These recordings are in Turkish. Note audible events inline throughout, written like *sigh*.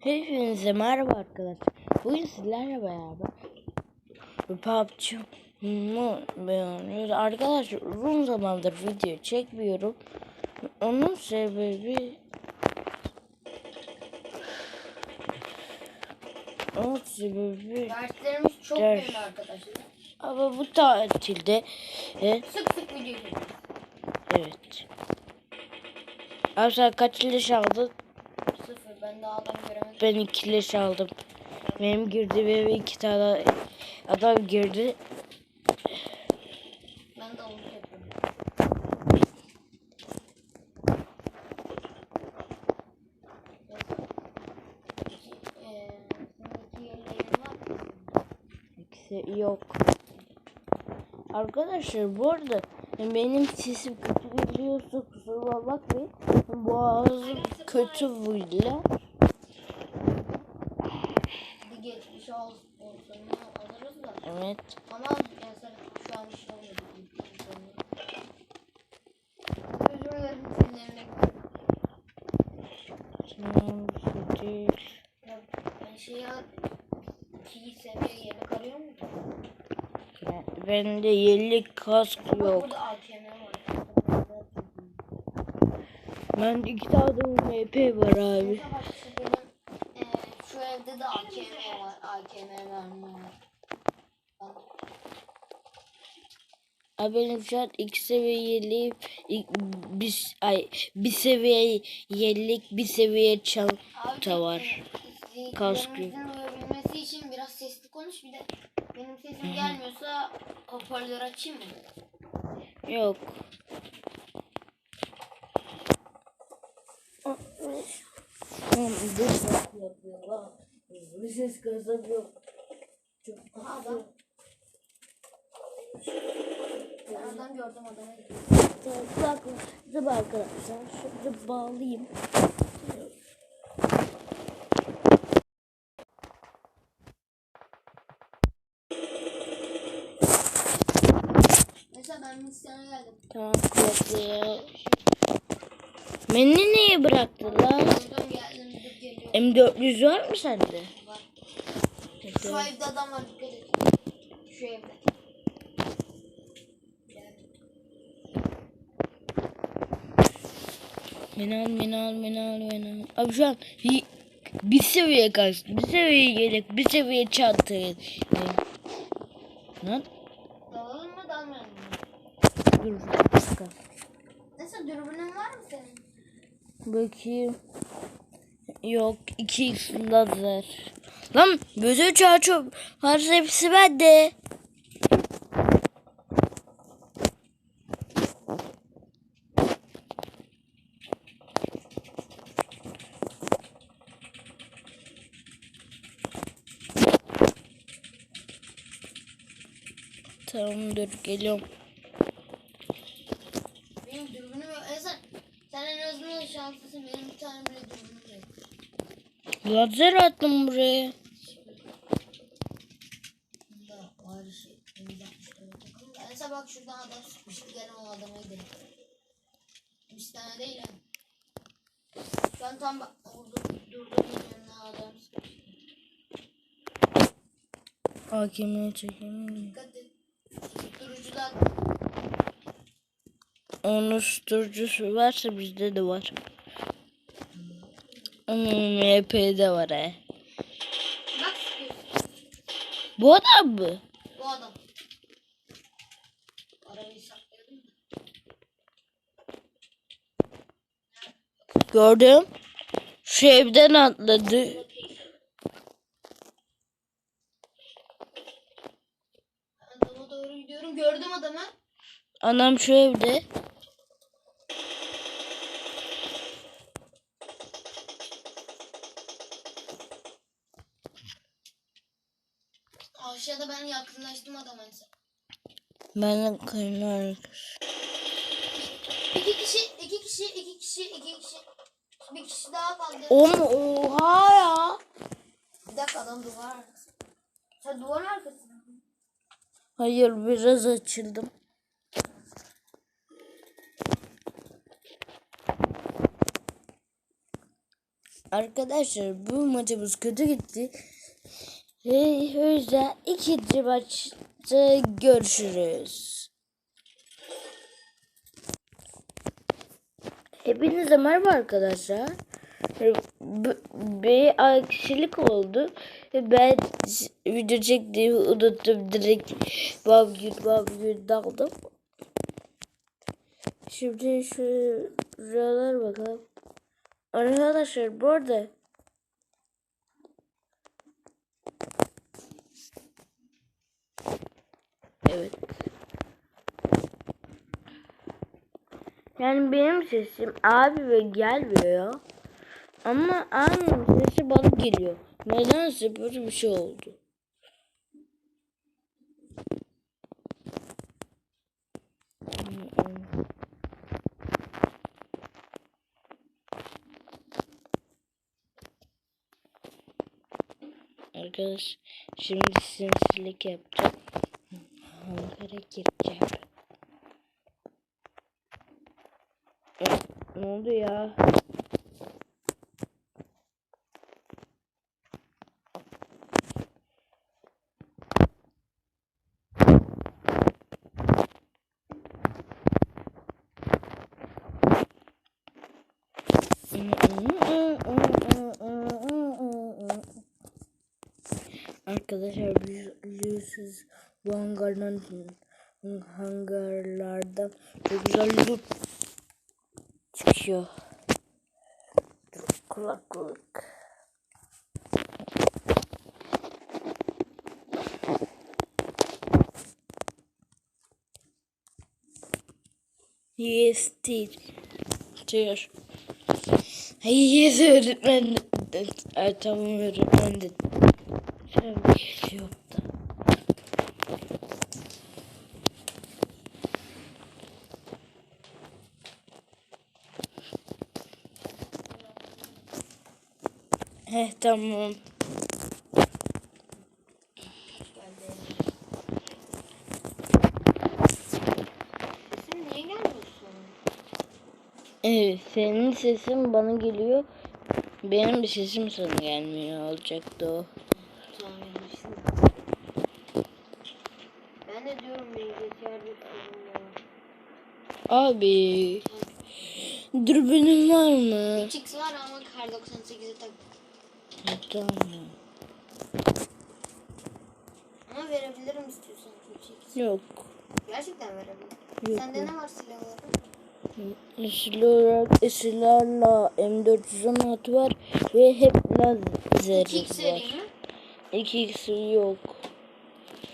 Hepinize merhaba arkadaşlar. Bugün sizlerle beraber PUBG beğeniyoruz. Arkadaşlar uzun zamandır video çekmiyorum. Onun sebebi onun sebebi Derslerimiz çok Ders. yoğun arkadaşlar. ama bu tatilde e, Sık sık video çekiyoruz. evet. Abi sen kaç leş aldın? Ben daha adam göremedim. Ben iki aldım. Benim girdi ve iki tane adam girdi. Ben de onu yapıyorum. Peki, eee, senin iki yeleğin var mı? İkisi yok. Arkadaşlar bu arada benim sesim kötü geliyorsa kusura bakmayın. Boğazım kötü böyle. Bir geçmiş ol- olsun alırız da. Evet. Ama mesela şu an olmadı. Özür dilerim. Hmm, şu değil. Ben şey ya ikiyi seviye yemek arıyor mu? Bende yellik kask yok. AKM. Bende iki tane MP var abi. Bak şu evde de AKM var. AKM mermi var. Abi benim şu an iki seviye yelliğim, ik- bir, ay, bir seviye yellik, bir seviye çanta var. eee, Kask duyabilmesi için biraz sesli konuş bir de benim sesim gelmiyorsa hoparlör açayım mı? Yok. Oğlum, bir ses yapıyor lan. Bir ses kazanıyor. Aha adam. Ben adam gördüm adamı. Bak, dur arkadaşlar. Şurada bağlayayım. Ben misyona geldim. Tamam kulaklığı. Beni niye bıraktı lan? Gördüm geldim gidip geliyorum. M400 var mı sende? Var. Şu evde adam var dikkat et. Şu evde. Beni al, beni al, beni al, beni al. Abi şu an bir, seviye kaç, bir seviye yelek, bir seviye çantayı. Lan Dalalım mı dalmayalım mı? dur bir dakika. Nasıl dürbünün var mı senin? Bakayım. Yok 2x lazer. Lan gözü çağ çok. Varsa hepsi bende. Tamam dur geliyorum. Benim dürbünüm yok. E sen, sen en azından şanslısın. Benim bir tane bile dürbünüm yok. Lazer attım buraya. Mesela bak şuradan adam sıkmış. Gidelim o adama gidelim. Bir tane değil ha. Şu an tam bak durduğumuz yerine adam sıkmış. Hakimliğe çekeyim. Dikkat et. Durucular Onun susturucusu varsa bizde de var. MP'de var he. bak sıkıyorsun. Bu adam mı? Bu adam. Saklayalım. Gördüm. Şu evden atladı. Adama doğru gidiyorum. Gördüm adamı. Anam şu evde. Aşağıda ben yakınlaştım adama. Benle kaynar. İki kişi, iki kişi, iki kişi, iki kişi. Bir kişi daha kaldı. Oğlum oha ya. Bir dakika adam duvar arkası. Sen duvar arkasında. mı? Hayır biraz açıldım. Arkadaşlar bu maçımız kötü gitti. Ve o yüzden ikinci maçta görüşürüz. Hepinize merhaba arkadaşlar. Bir aksilik oldu. Ben video çektiğimi unuttum. Direkt bamgül bamgül daldım. Şimdi şuralar bakalım. Arkadaşlar bu arada Evet. Yani benim sesim abi ve gelmiyor. Ama annemin sesi bana geliyor. Nedense böyle bir şey oldu. Arkadaş şimdi sinsilik yapacağım. Hangara gireceğim. Eh, Ne oldu ya? Arkadaşlar biliyorsunuz bu hangardan hangarlardan çok güzel loot çıkıyor. Kulaklık. Yes, teacher. Yes, öğretmen. Ay, tamam öğretmen dedim. Şöyle bir şey yoktu. Heh tamam. Sesin niye gelmiyorsun? Evet senin sesin bana geliyor. Benim bir sesim sana gelmiyor olacaktı o. Ben de diyorum bilgisayar. Abi. Dürbünün var mı? 3x var ama kar 98'e tak. Tamam. Ama verebilirim istiyorsan 3x. Yok. Gerçekten verebilirim. Yok, Sende ne var silah olarak? Silah olarak silahla M416 var ve hep lazer 2x var. vereyim mi? 2x yok.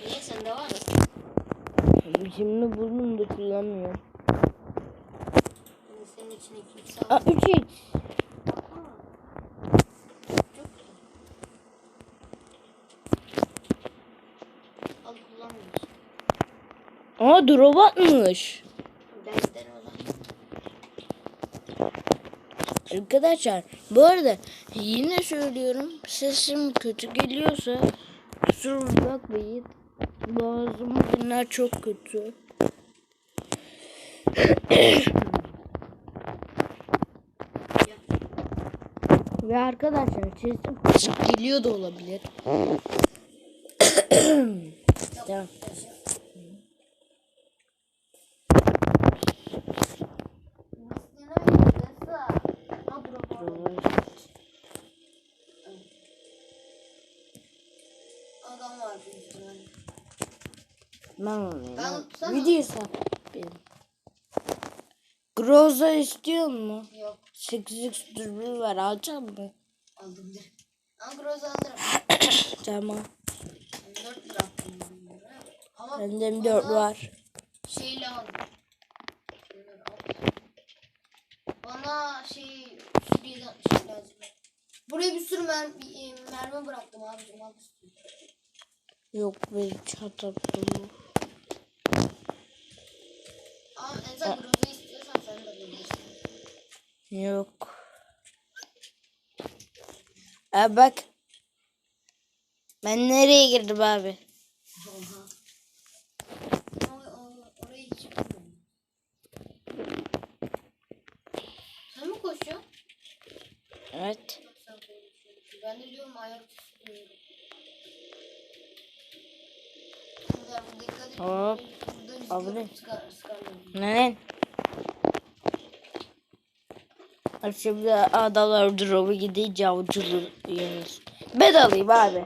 Niye sende var? Şimdi buldum da kullanmıyorum. Senin için 2x Aa aldım. 3x. Aa. Çok güzel. Kullanmıyorsun. Aa drop atmış. Benden. Arkadaşlar bu arada yine söylüyorum sesim kötü geliyorsa kusura bakmayın. Boğazım bunlar çok kötü. Ve arkadaşlar sesim geliyor da olabilir. Tamam. Adam var. Ben alayım. Ben- Ben, sen Video benim. Groza istiyor mu? Yok 8x dürbün var alacak mı? aldım direkt. Ama groz alırım. *coughs* Tamam. 4 lira. Ama Bende M4 bana var. Şey lazım. Bana şey Suriye'den şey lazım. Buraya bir sürü mer e, mermi bıraktım abicim al. Yok benim çantam dolu. Ama en sen grozu istiyorsan sen de alabilirsin. Yok. Abi bak. Ben nereye girdim abi? Hop. Burada bizi Abi ne? görüp sıkar- sıkarlar. Ne? Şimdi adamlar drop'u gidince avcılıyoruz. Ben alayım abi.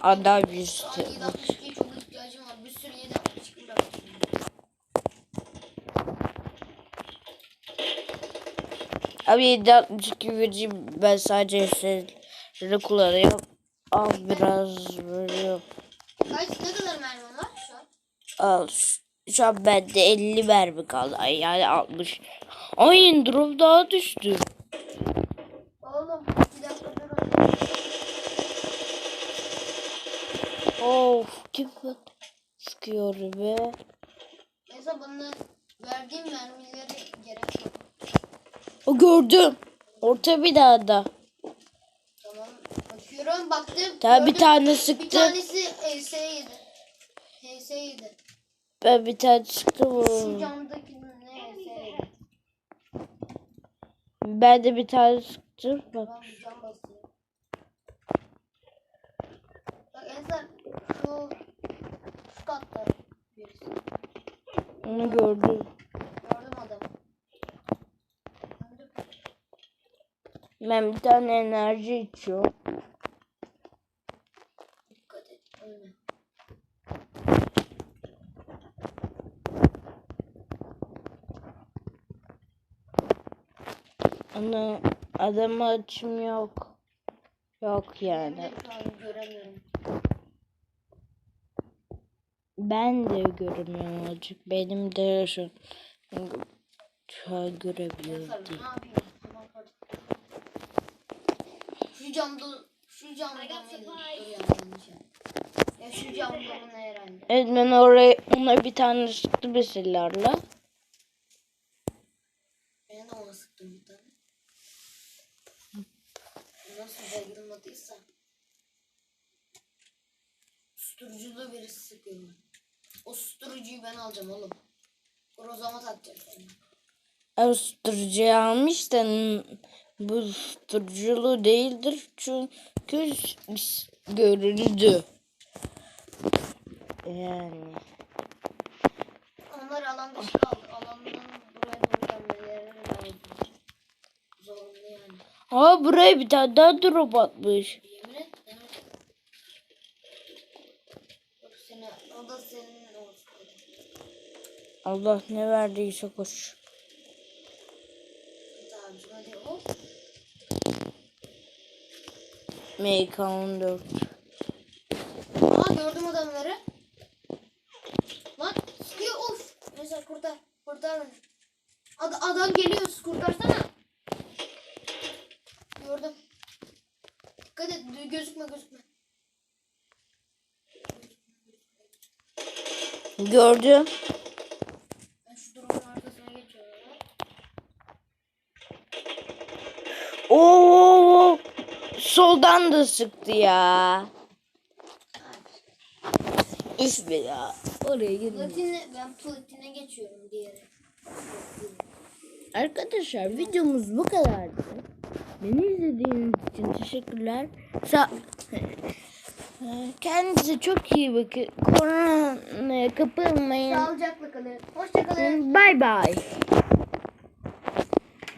Adam yüzü. Aa, 762'ye çok ihtiyacım var. Bir sürü 762 bırakmışım. Abi 762 vereceğim. Ben sadece eserleri kullanıyorum. Al biraz veriyorum. Kaç ne kadar mermim var şu an? Al. Şu- an bende 50 mermi kaldı. Ay, Yani 60. Ay drop daha düştü. Oğlum bir dakika durun. Of kim sıkıyor be. Mesela bana verdiğim mermileri gerek yok. O gördüm. Orta bir daha da. Tamam. Bakıyorum baktım. Daha bir gördüm. tane Bir sıktım. tanesi HS'ydi. HS'ydi. Ben bir tane sıktım. Şu camdaki ne HS'ydi. Ben de bir tane sıktım. Bak. Bir cam basıyorum. Bak Ensar şu şu katta birisi. Onu. Gördüm adamı. Gördüm. Ben bir tane enerji içiyorum. Dikkat et ölme. Onu adam açım yok. Yok yani. göremiyorum. Ben de göremiyorum azıcık. Benim de şu, görebiliyorum ne yapayım? Tamam hadi. Şu camda şu camda mıydı? Ya. Ya şu camda mı herhalde? Evet ben oraya ona bir tane sıktım mesellerle. Ben de ona sıktım bir tane. Nasıl bayılmadıysa. Susturuculu birisi sıkıyor. O susturucuyu ben alacağım oğlum. Krozama takacağım seni. Avusturcuyu almış da susturuculu değildir çünkü görüldü. Yani. Onlar alan dışı kaldı. Alandan buraya doğru gelmeleri lazım. Yani. Aa buraya bir tane daha drop atmış. Yemin et. Evet. Yok seni, o da senin olsun. Allah ne verdiyse koş. MK14. Aa gördüm adamları. Lan sıkıyor of. Neyse kurtar. Kurtar beni. Ad adam geliyor kurtarsana. Gördüm. Dikkat et gözükme gözükme. Gördüm. Soldan da sıktı ya. Üf be ya. Oraya gidin. Platine, ben platine geçiyorum diğeri. Arkadaşlar videomuz bu kadardı. Beni izlediğiniz için teşekkürler. Sa Kendinize çok iyi bakın. Koronaya kapılmayın. Sağlıcakla kalın. Hoşça kalın. Bye bye.